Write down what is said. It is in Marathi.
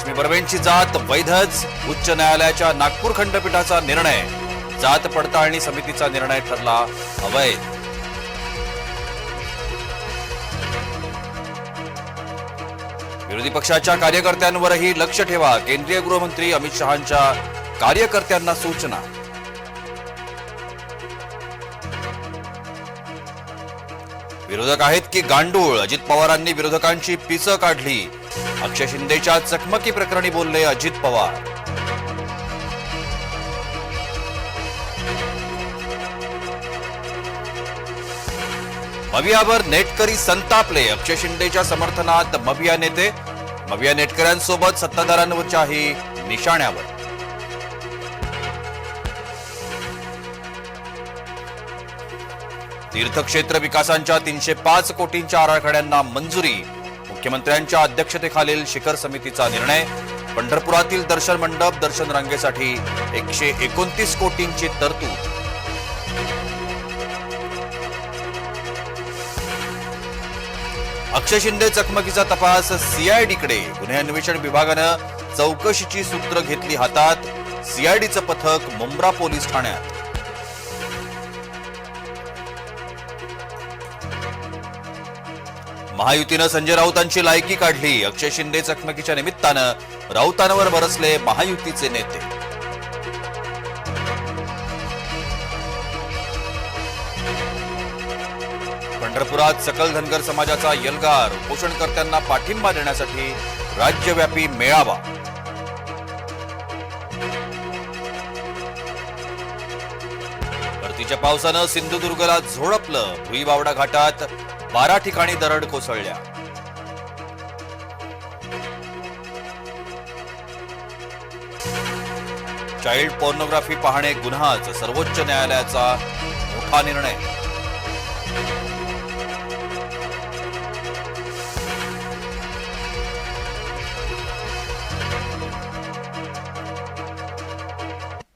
लक्ष्मी बर्वेंची जात वैधच. उच्च न्यायालयाच्या नागपूर खंडपीठाचा निर्णय. जात पडताळणी समितीचा निर्णय ठरला अवैध. विरोधी पक्षाच्या कार्यकर्त्यांवरही लक्ष ठेवा. केंद्रीय गृहमंत्री अमित शहांच्या कार्यकर्त्यांना सूचना. विरोधक आहेत की गांडूळ? अजित पवारांनी विरोधकांची पिसं काढली. अक्षय शिंदेच्या चकमकी प्रकरणी बोलले अजित पवार. मवियावर नेटकरी संतापले. अक्षय शिंदेच्या समर्थनात मविया नेते मविया नेटकऱ्यांसोबत सत्ताधाऱ्यांवरच्याही निशाण्यावर. तीर्थक्षेत्र विकासांच्या तीनशे पाच कोटींच्या आराखड्यांना मंजुरी. मुख्यमंत्र्यांच्या अध्यक्षतेखालील शिखर समितीचा निर्णय पंढरपुरातील दर्शन मंडप दर्शन रांगेसाठी एकशे एकोणतीस कोटींची तरतूद. अक्षय शिंदे चकमकीचा तपास सीआयडीकडे गुन्हे अन्वेषण विभागानं चौकशीची सूत्र घेतली हातात. सीआयडीचं पथक मुंब्रा पोलीस ठाण्यात. महायुतीनं संजय राऊतांची लायकी काढली. अक्षय शिंदे चकमकीच्या निमित्तानं राऊतांवर बरसले महायुतीचे नेते. पंढरपुरात सकल धनगर समाजाचा यलगार उपोषणकर्त्यांना पाठिंबा देण्यासाठी राज्यव्यापी मेळावा. परतीच्या पावसानं सिंधुदुर्गला झोडपलं. भुईबावडा घाटात बारा ठिकाणी दरड कोसळल्या. चाइल्ड पोर्नोग्राफी पाहणे गुन्हाच सर्वोच्च न्यायालयाचा मोठा निर्णय.